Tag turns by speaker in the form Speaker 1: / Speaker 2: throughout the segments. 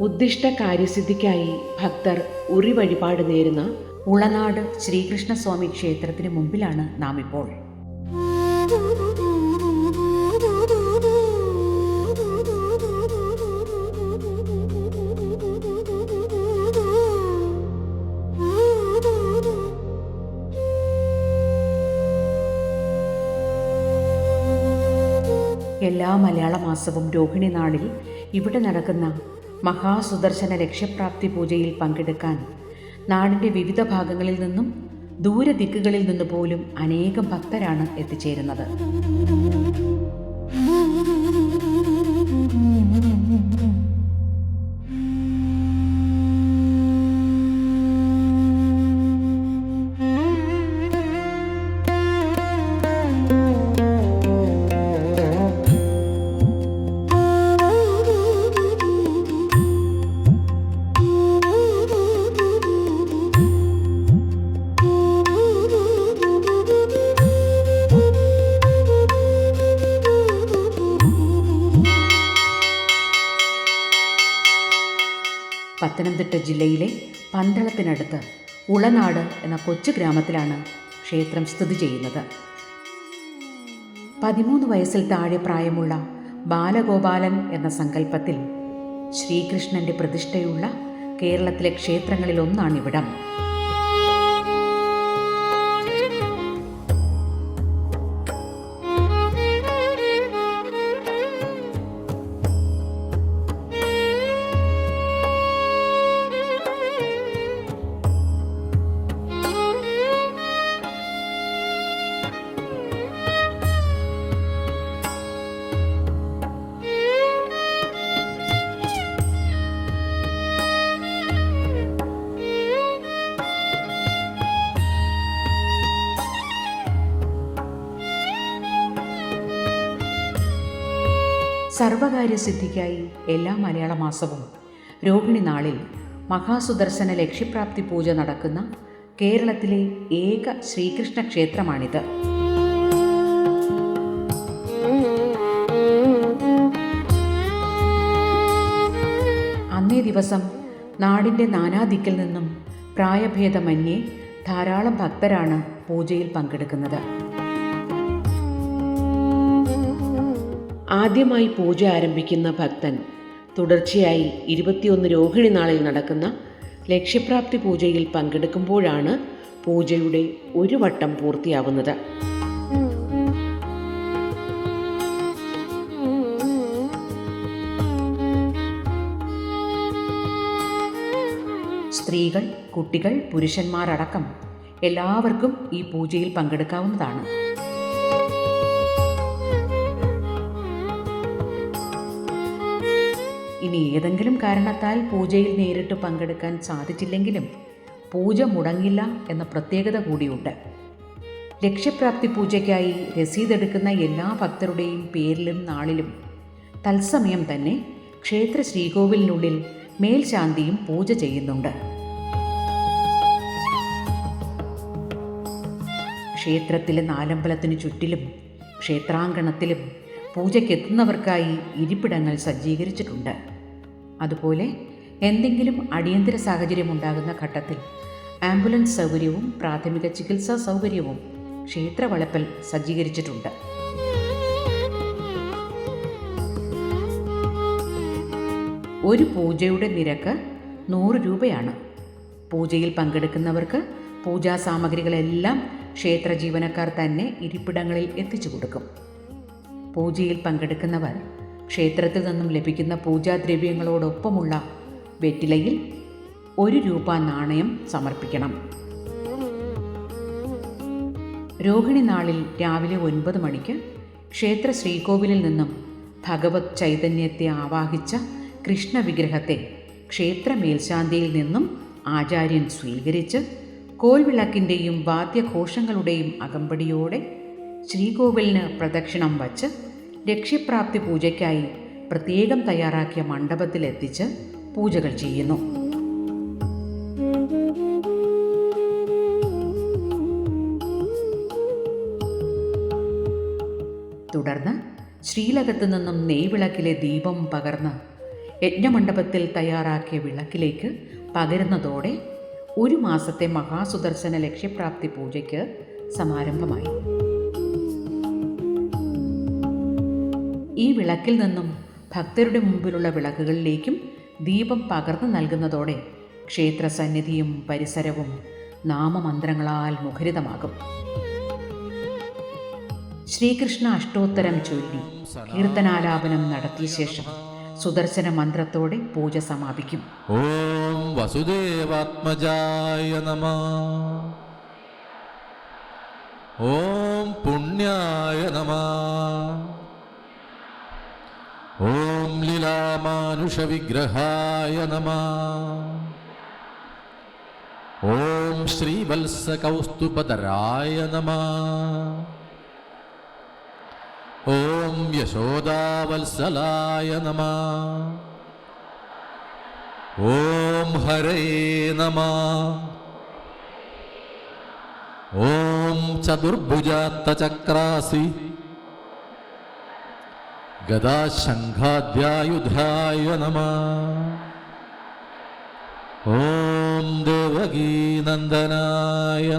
Speaker 1: ഉദ്ദിഷ്ട കാര്യസിദ്ധിക്കായി ഭക്തർ ഉറി വഴിപാട് നേരുന്ന ഉളനാട് ശ്രീകൃഷ്ണസ്വാമി ക്ഷേത്രത്തിന് മുമ്പിലാണ് നാം ഇപ്പോൾ. എല്ലാ മലയാള മാസവും രോഹിണി നാളിൽ ഇവിടെ നടക്കുന്ന മഹാസുദർശന ലക്ഷ്യപ്രാപ്തി പൂജയിൽ പങ്കെടുക്കാൻ നാടിന്റെ വിവിധ ഭാഗങ്ങളിൽ നിന്നും ദൂരദിക്കുകളിൽ നിന്ന് പോലും അനേകം ഭക്തരാണ് എത്തിച്ചേരുന്നത്. പത്തനംതിട്ട ജില്ലയിലെ പന്തളത്തിനടുത്ത് ഉളനാട് എന്ന കൊച്ചു ഗ്രാമത്തിലാണ് ക്ഷേത്രം സ്ഥിതി ചെയ്യുന്നത്. പതിമൂന്ന് വയസ്സിൽ താഴെ പ്രായമുള്ള ബാലഗോപാലൻ എന്ന സങ്കല്പത്തിൽ ശ്രീകൃഷ്ണന്റെ പ്രതിഷ്ഠയുള്ള കേരളത്തിലെ ക്ഷേത്രങ്ങളിൽ സർവകാര്യസിദ്ധിക്കായി എല്ലാ മലയാള മാസവും രോഹിണി നാളിൽ മഹാസുദർശന ലക്ഷ്യപ്രാപ്തി പൂജ നടക്കുന്ന കേരളത്തിലെ ഏക ശ്രീകൃഷ്ണ ക്ഷേത്രമാണിത്. അന്നേ ദിവസം നാടിന്റെ നാനാദിക്കിൽ നിന്നും പ്രായഭേദമന്യേ ധാരാളം ഭക്തരാണ് പൂജയിൽ പങ്കെടുക്കുന്നത്. ആദ്യമായി പൂജ ആരംഭിക്കുന്ന ഭക്തൻ. തുടർച്ചയായി ഇരുപത്തിയൊന്ന് രോഹിണി നാളിൽ നടക്കുന്ന ലക്ഷ്യപ്രാപ്തി പൂജയിൽ പങ്കെടുക്കുമ്പോഴാണ് പൂജയുടെ ഒരു വട്ടം പൂർത്തിയാവുന്നത്. സ്ത്രീകൾ കുട്ടികൾ പുരുഷന്മാരടക്കം എല്ലാവർക്കും ഈ പൂജയിൽ പങ്കെടുക്കാവുന്നതാണ്. ഇനി ഏതെങ്കിലും കാരണത്താൽ പൂജയിൽ നേരിട്ട് പങ്കെടുക്കാൻ സാധിച്ചില്ലെങ്കിലും പൂജ മുടങ്ങില്ല എന്ന പ്രത്യേകത കൂടിയുണ്ട്. ലക്ഷ്യപ്രാപ്തി പൂജയ്ക്കായി രസീതെടുക്കുന്ന എല്ലാ ഭക്തരുടെയും പേരിലും നാളിലും തത്സമയം തന്നെ ക്ഷേത്ര ശ്രീകോവിലിനുള്ളിൽ മേൽശാന്തിയും പൂജ ചെയ്യുന്നുണ്ട്. ക്ഷേത്രത്തിലെ നാലമ്പലത്തിനു ചുറ്റിലും ക്ഷേത്രാങ്കണത്തിലും പൂജയ്ക്കെത്തുന്നവർക്കായി ഇരിപ്പിടങ്ങൾ സജ്ജീകരിച്ചിട്ടുണ്ട്. അതുപോലെ എന്തെങ്കിലും അടിയന്തര സാഹചര്യം ഉണ്ടാകുന്ന ഘട്ടത്തിൽ ആംബുലൻസ് സൗകര്യവും പ്രാഥമിക ചികിത്സാ സൗകര്യവും ക്ഷേത്രവളപ്പൽ സജ്ജീകരിച്ചിട്ടുണ്ട്. ഒരു പൂജയുടെ നിരക്ക് നൂറ് രൂപയാണ്. പൂജയിൽ പങ്കെടുക്കുന്നവർക്ക് പൂജാ സാമഗ്രികളെല്ലാം ക്ഷേത്ര ജീവനക്കാർ തന്നെ ഇരിപ്പിടങ്ങളിൽ എത്തിച്ചു കൊടുക്കും. പൂജയിൽ പങ്കെടുക്കുന്നവർ ക്ഷേത്രത്തിൽ നിന്നും ലഭിക്കുന്ന പൂജാദ്രവ്യങ്ങളോടൊപ്പമുള്ള വെറ്റിലയിൽ ഒരു രൂപ നാണയം സമർപ്പിക്കണം. രോഹിണി നാളിൽ രാവിലെ ഒൻപത് മണിക്ക് ക്ഷേത്ര ശ്രീകോവിലിൽ നിന്നും ഭഗവത് ചൈതന്യത്തെ ആവാഹിച്ച കൃഷ്ണവിഗ്രഹത്തെ ക്ഷേത്ര മേൽശാന്തിയിൽ നിന്നും ആചാര്യൻ സ്വീകരിച്ച് കോൽവിളക്കിന്റെയും വാദ്യഘോഷങ്ങളുടെയും അകമ്പടിയോടെ ശ്രീകോവിലിന് പ്രദക്ഷിണം വച്ച് ലക്ഷ്യപ്രാപ്തി പൂജയ്ക്കായി പ്രത്യേകം തയ്യാറാക്കിയ മണ്ഡപത്തിലെത്തിച്ച് പൂജകൾ ചെയ്യുന്നു. തുടർന്ന് ശ്രീലകത്തു നിന്നും നെയ്വിളക്കിലെ ദീപം പകർന്ന് യജ്ഞമണ്ഡപത്തിൽ തയ്യാറാക്കിയ വിളക്കിലേക്ക് പകരുന്നതോടെ ഒരു മാസത്തെ മഹാസുദർശന ലക്ഷ്യപ്രാപ്തി പൂജയ്ക്ക് സമാരംഭമായി. ഈ വിളക്കിൽ നിന്നും ഭക്തരുടെ മുമ്പിലുള്ള വിളക്കുകളിലേക്കും ദീപം പകർന്നു നൽകുന്നതോടെ ക്ഷേത്ര സന്നിധിയും പരിസരവും നാമമന്ത്രങ്ങളാൽ മുഖരിതമാകും. ശ്രീകൃഷ്ണ അഷ്ടോത്തരം ചൊല്ലി കീർത്തനാലാപനം നടത്തിയ ശേഷം സുദർശന മന്ത്രത്തോടെ പൂജ സമാപിക്കും.
Speaker 2: ഓം വസുദേവാത്മജായ നമ. ഓം പുണ്യായ നമ. ॐ लीलामानुषविग्रहाय नमः। ॐ श्रीवल्सकौस्तुपतराय नमः। ॐ यशोदावत्सलाय नमः। ॐ हरे नमः। ॐ चतुर्भुजात्तचक्रासि। ഗദാശംഖാദ്യായുധായ നമ ഓം ദേവകീനന്ദനായ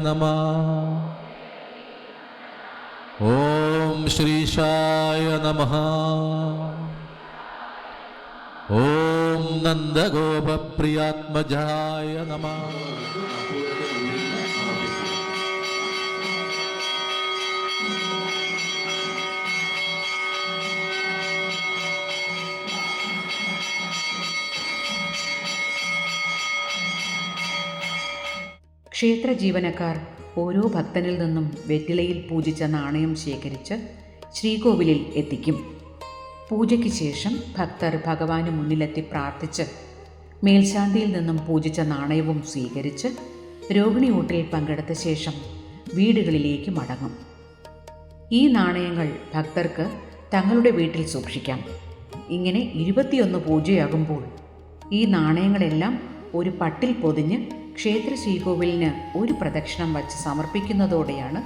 Speaker 2: നമ ഓം ശ്രീശായ നമ ഓം നന്ദഗോപപ്രിയാത്മജായ നമ
Speaker 1: ക്ഷേത്ര ജീവനക്കാർ ഓരോ ഭക്തനിൽ നിന്നും വെറ്റിലയിൽ പൂജിച്ച നാണയം ശേഖരിച്ച് ശ്രീകോവിലിൽ എത്തിക്കും. പൂജയ്ക്ക് ശേഷം ഭക്തർ ഭഗവാന് മുന്നിലെത്തി പ്രാർത്ഥിച്ച് മേൽശാന്തിയിൽ നിന്നും പൂജിച്ച നാണയവും സ്വീകരിച്ച് രോഹിണിയൂട്ടിൽ പങ്കെടുത്ത ശേഷം വീടുകളിലേക്ക് മടങ്ങും. ഈ നാണയങ്ങൾ ഭക്തർക്ക് തങ്ങളുടെ വീട്ടിൽ സൂക്ഷിക്കാം. ഇങ്ങനെ ഇരുപത്തിയൊന്ന് പൂജയാകുമ്പോൾ ഈ നാണയങ്ങളെല്ലാം ഒരു പട്ടിൽ പൊതിഞ്ഞ് ക്ഷേത്ര ശ്രീകോവിലിന് ഒരു പ്രദക്ഷിണം വച്ച് സമർപ്പിക്കുന്നതോടെയാണ്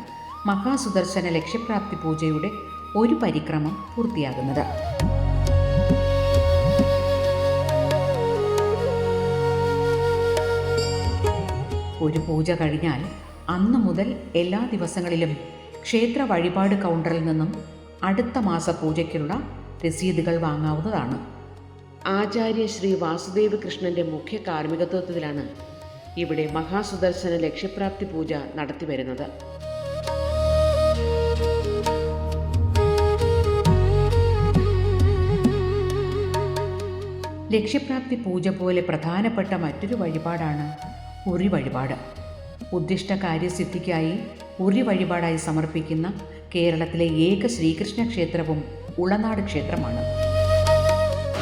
Speaker 1: മഹാസുദർശന ലക്ഷ്യപ്രാപ്തി പൂജയുടെ ഒരു പരിക്രമം പൂർത്തിയാകുന്നത്. ഒരു പൂജ കഴിഞ്ഞാൽ അന്നു മുതൽ എല്ലാ ദിവസങ്ങളിലും ക്ഷേത്ര വഴിപാട് കൗണ്ടറിൽ നിന്നും അടുത്ത മാസ പൂജയ്ക്കുള്ള രസീതുകൾ വാങ്ങാവുന്നതാണ്. ആചാര്യ ശ്രീ വാസുദേവ കൃഷ്ണന്റെ മുഖ്യ കാർമ്മികത്വത്തിലാണ് ഇവിടെ മഹാസുദർശന ലക്ഷ്യപ്രാപ്തി പൂജ നടത്തി വരുന്നത്. ലക്ഷ്യപ്രാപ്തി പൂജ പോലെ പ്രധാനപ്പെട്ട മറ്റൊരു വഴിപാടാണ് ഉറി വഴിപാട്. ഉദ്ദിഷ്ട കാര്യസിദ്ധിക്കായി ഉറി വഴിപാടായി സമർപ്പിക്കുന്ന കേരളത്തിലെ ഏക ശ്രീകൃഷ്ണ ക്ഷേത്രവും ഉളനാട് ക്ഷേത്രമാണ്.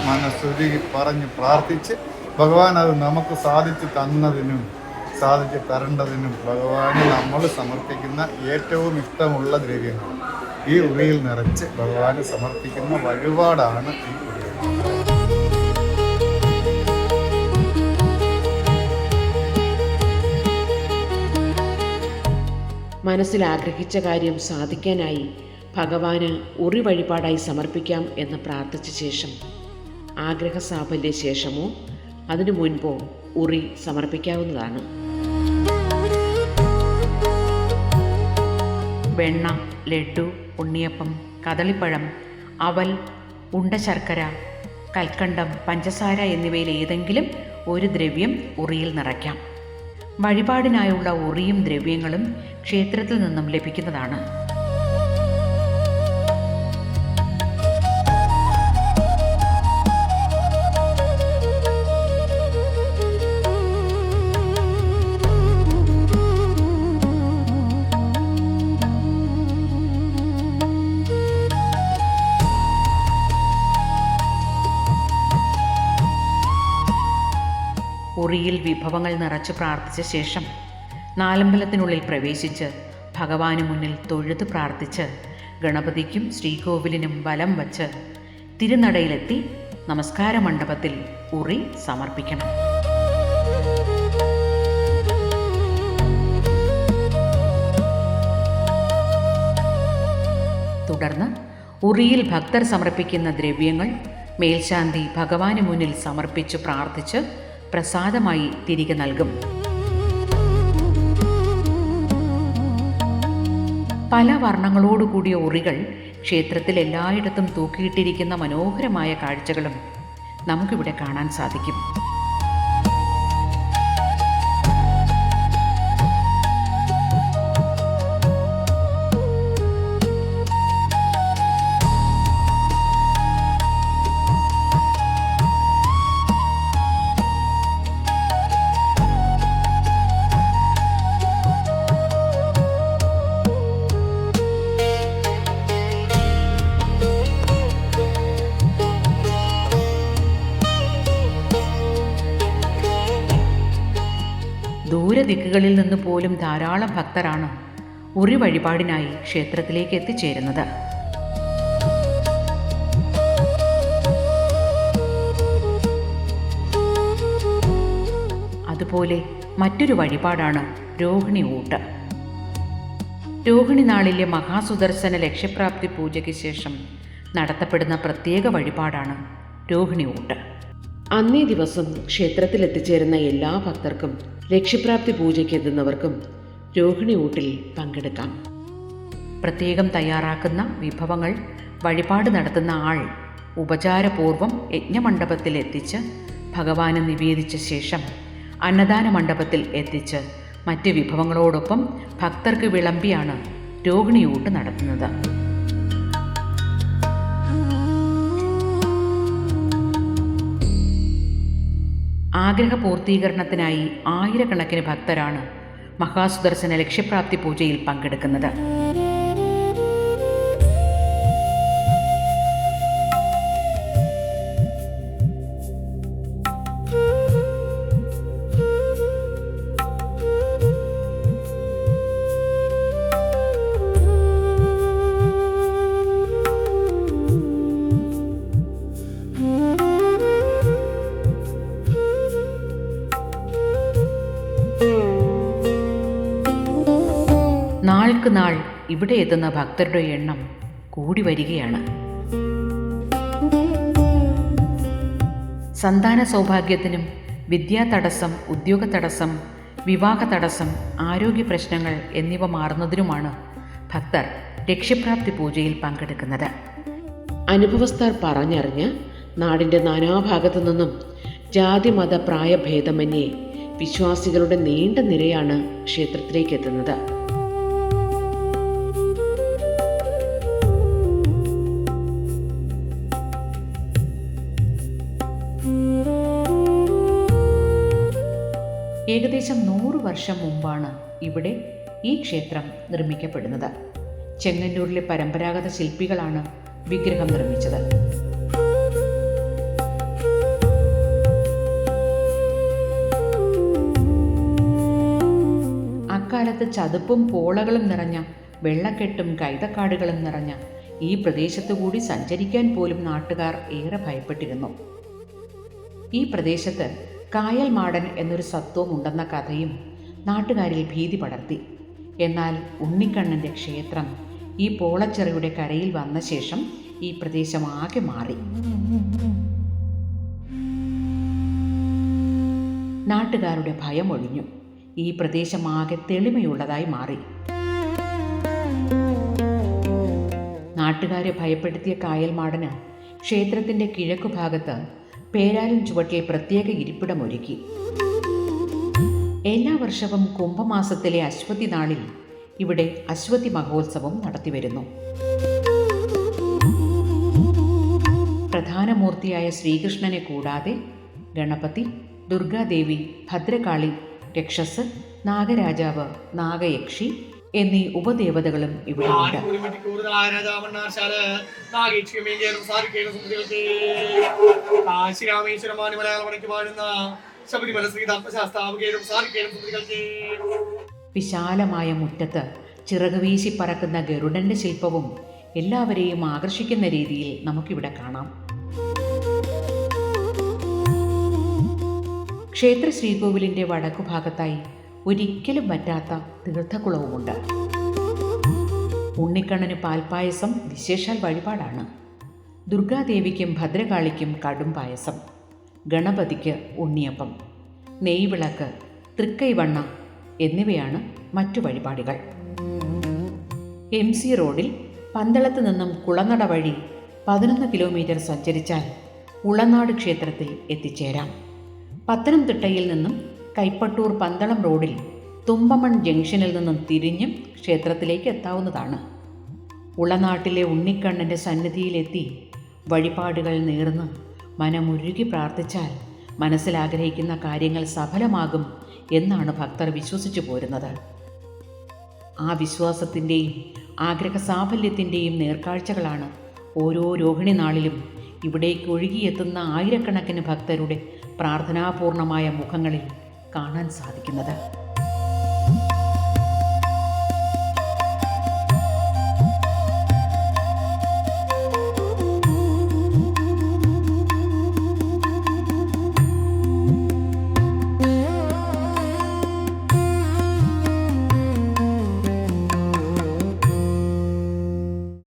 Speaker 3: മനസ്സുരുകി പറഞ്ഞ് പ്രാർത്ഥിച്ച് ഭഗവാൻ അത് നമുക്ക് സാധിച്ചു തന്നതിനും സാധിച്ചു തരേണ്ടതിനും ഭഗവാന് നമ്മൾ സമർപ്പിക്കുന്ന ഏറ്റവും ഇഷ്ടമുള്ള ദ്രവ്യങ്ങൾ. ഈ ഉറിയിൽ നിറച്ച് ഭഗവാന് സമർപ്പിക്കുന്ന വഴിപാടാണ് ഈ ഉറികൾ
Speaker 4: മനസ്സിൽ ആഗ്രഹിച്ച കാര്യം സാധിക്കാനായി ഭഗവാന് ഉറി വഴിപാടായി സമർപ്പിക്കാം എന്ന് പ്രാർത്ഥിച്ച ശേഷം ആഗ്രഹ സാഫല്യ ശേഷമോ അതിനു മുൻപോ ഉറി സമർപ്പിക്കാവുന്നതാണ്.
Speaker 1: വെണ്ണ ലഡു ഉണ്ണിയപ്പം കദളിപ്പഴം അവൽ ഉണ്ട ശർക്കര കൽക്കണ്ടം പഞ്ചസാര എന്നിവയിൽ ഏതെങ്കിലും ഒരു ദ്രവ്യം ഉറിയിൽ നിറയ്ക്കാം. വഴിപാടിനായുള്ള ഉറിയും ദ്രവ്യങ്ങളും ക്ഷേത്രത്തിൽ നിന്നും ലഭിക്കുന്നതാണ്. വിഭവങ്ങൾ നിറച്ച് പ്രാർത്ഥിച്ച ശേഷം നാലമ്പലത്തിനുള്ളിൽ പ്രവേശിച്ച് ഭഗവാന് മുന്നിൽ തൊഴുത് പ്രാർത്ഥിച്ച് ഗണപതിക്കും ശ്രീകോവിലിനും വലം വച്ച് തിരുനടയിലെത്തി നമസ്കാര മണ്ഡപത്തിൽ ഉറി സമർപ്പിക്കണം. തുടർന്ന് ഉറിയിൽ ഭക്തർ സമർപ്പിക്കുന്ന ദ്രവ്യങ്ങൾ മേൽശാന്തി ഭഗവാന് മുന്നിൽ സമർപ്പിച്ച് പ്രാർത്ഥിച്ച് പ്രസാദമായി തിരികെ നൽകും. പല വർണങ്ങളോടുകൂടിയ ഉറികൾ ക്ഷേത്രത്തിൽ എല്ലായിടത്തും തൂക്കിയിട്ടിരിക്കുന്ന മനോഹരമായ കാഴ്ചകളും നമുക്കിവിടെ കാണാൻ സാധിക്കും. ദൂരദിക്കുകളിൽ നിന്ന് പോലും ധാരാളം ഭക്തരാണ് ഉറി വഴിപാടിനായി ക്ഷേത്രത്തിലേക്ക് എത്തിച്ചേരുന്നത്. അതുപോലെ മറ്റൊരു വഴിപാടാണ് രോഹിണി ഊട്ട്. രോഹിണി നാളിലെ മഹാസുദർശന ലക്ഷ്യപ്രാപ്തി പൂജയ്ക്ക് ശേഷം നടത്തപ്പെടുന്ന പ്രത്യേക വഴിപാടാണ് രോഹിണി ഊട്ട്.
Speaker 4: അന്നേ ദിവസം ക്ഷേത്രത്തിൽ എത്തിച്ചേരുന്ന എല്ലാ ഭക്തർക്കും ലക്ഷ്യപ്രാപ്തി പൂജയ്ക്ക് എത്തുന്നവർക്കും രോഹിണി ഊട്ടിൽ പങ്കെടുക്കാം.
Speaker 1: പ്രത്യേകം തയ്യാറാക്കുന്ന വിഭവങ്ങൾ വഴിപാട് നടത്തുന്ന ആൾ ഉപചാരപൂർവം യജ്ഞമണ്ഡപത്തിൽ എത്തിച്ച് ഭഗവാന് നിവേദിച്ച ശേഷം അന്നദാന മണ്ഡപത്തിൽ എത്തിച്ച് മറ്റ് വിഭവങ്ങളോടൊപ്പം ഭക്തർക്ക് വിളമ്പിയാണ് രോഹിണിയൂട്ട് നടത്തുന്നത്. ആഗ്രഹ പൂർത്തീകരണത്തിനായി ആയിരക്കണക്കിന് ഭക്തരാണ് മഹാസുദർശന ലക്ഷ്യപ്രാപ്തി പൂജയിൽ പങ്കെടുക്കുന്നത്. ഇവിടെ എത്തുന്ന ഭക്തരുടെ എണ്ണം കൂടി വരികയാണ്. സന്താന സൗഭാഗ്യത്തിനും വിദ്യാ തടസ്സം ഉദ്യോഗ തടസ്സം വിവാഹ തടസ്സം ആരോഗ്യ പ്രശ്നങ്ങൾ എന്നിവ മാറുന്നതിനുമാണ് ഭക്തർ ലക്ഷ്യപ്രാപ്തി പൂജയിൽ പങ്കെടുക്കുന്നത്.
Speaker 4: അനുഭവസ്ഥർ പറഞ്ഞറിഞ്ഞ് നാടിന്റെ നാനാഭാഗത്തു നിന്നും ജാതി മത പ്രായഭേദമന്യേ വിശ്വാസികളുടെ നീണ്ട നിരയാണ് ക്ഷേത്രത്തിലേക്ക് എത്തുന്നത്.
Speaker 1: വർഷം മുമ്പാണ് ഇവിടെ ഈ ക്ഷേത്രം നിർമ്മിക്കപ്പെടുന്നത്. ചെങ്ങന്നൂരിലെ പരമ്പരാഗത ശില്പികളാണ് വിഗ്രഹം നിർമ്മിച്ചത്. അക്കാലത്ത് ചതുപ്പും പോളകളും നിറഞ്ഞ വെള്ളക്കെട്ടും കൈതക്കാടുകളും നിറഞ്ഞ ഈ പ്രദേശത്തു കൂടി സഞ്ചരിക്കാൻ പോലും നാട്ടുകാർ ഏറെ ഭയപ്പെട്ടിരുന്നു. ഈ പ്രദേശത്ത് കായൽ മാടൻ എന്നൊരു സത്വം ഉണ്ടെന്ന കഥയും നാട്ടുകാരിൽ ഭീതി പടർത്തി. എന്നാൽ ഉണ്ണിക്കണ്ണന്റെ ക്ഷേത്രം ഈ പോളച്ചെറിയുടെ കരയിൽ വന്ന ശേഷം ഈ പ്രദേശം ആകെ മാറി. നാട്ടുകാരുടെ ഭയം ഒഴിഞ്ഞു. ഈ പ്രദേശം ആകെ തെളിമയുള്ളതായി മാറി. നാട്ടുകാരെ ഭയപ്പെടുത്തിയ കായൽമാടന് ക്ഷേത്രത്തിന്റെ കിഴക്കു ഭാഗത്ത് പേരാലും ചുവട്ടിൽ പ്രത്യേക ഇരിപ്പിടമൊരുക്കി എല്ലാ വർഷവും കുംഭമാസത്തിലെ അശ്വതി നാളിൽ ഇവിടെ അശ്വതി മഹോത്സവം നടത്തിവരുന്നു. പ്രധാനമൂർത്തിയായ ശ്രീകൃഷ്ണനെ കൂടാതെ ഗണപതി ദുർഗാദേവി ഭദ്രകാളി രക്ഷസ് നാഗരാജാവ് നാഗയക്ഷി എന്നീ ഉപദേവതകളും ഇവിടെ
Speaker 5: ഉണ്ട് കൂടുതൽ ആരാധാമണ്ണാശാല നാഗേക്ഷികമേകേറും കാശി രാമേശ്വരമാനി പാടുന്ന ശബരിമല
Speaker 1: വിശാലമായ മുറ്റത്ത് ചിറക് വീശി പറക്കുന്ന ഗരുഡന്റെ ശില്പവും എല്ലാവരെയും ആകർഷിക്കുന്ന രീതിയിൽ നമുക്കിവിടെ കാണാം. ക്ഷേത്ര ശ്രീകോവിലിന്റെ വടക്കുഭാഗത്തായി ഒരിക്കലും പറ്റാത്ത തീർത്ഥക്കുളവുമുണ്ട്. ഉണ്ണിക്കണ്ണന് പാൽപ്പായസം വിശേഷാൽ വഴിപാടാണ്. ദുർഗാദേവിക്കും ഭദ്രകാളിക്കും കടും പായസം. ഗണപതിക്ക് ഉണ്ണിയപ്പം നെയ്വിളക്ക് തൃക്കൈവണ്ണ എന്നിവയാണ് മറ്റു വഴിപാടുകൾ. എം സി റോഡിൽ പന്തളത്ത് നിന്നും കുളനട വഴി പതിനൊന്ന് കിലോമീറ്റർ സഞ്ചരിച്ചാൽ ഉളനാട് ക്ഷേത്രത്തിൽ എത്തിച്ചേരാം. പത്തനംതിട്ടയിൽ നിന്നും കൈപ്പട്ടൂർ പന്തളം റോഡിൽ തുമ്പമൺ ജംഗ്ഷനിൽ നിന്നും തിരിഞ്ഞും ക്ഷേത്രത്തിലേക്ക് എത്താവുന്നതാണ്. ഉളനാട്ടിലെ ഉണ്ണിക്കണ്ണന്റെ സന്നിധിയിലെത്തി വഴിപാടുകൾ നേർന്ന് മനമുരുകി പ്രാർത്ഥിച്ചാൽ മനസ്സിലാഗ്രഹിക്കുന്ന കാര്യങ്ങൾ സഫലമാകും എന്നാണ് ഭക്തർ വിശ്വസിച്ചു പോരുന്നത്. ആ വിശ്വാസത്തിന്റെയും ആഗ്രഹ സാഫല്യത്തിന്റെയും നേർക്കാഴ്ചകളാണ് ഓരോ രോഹിണി നാളിലും ഇവിടേക്ക് ഒഴുകിയെത്തുന്ന ആയിരക്കണക്കിന് ഭക്തരുടെ പ്രാർത്ഥനാപൂർണമായ മുഖങ്ങളിൽ കാണാൻ സാധിക്കുന്നത്.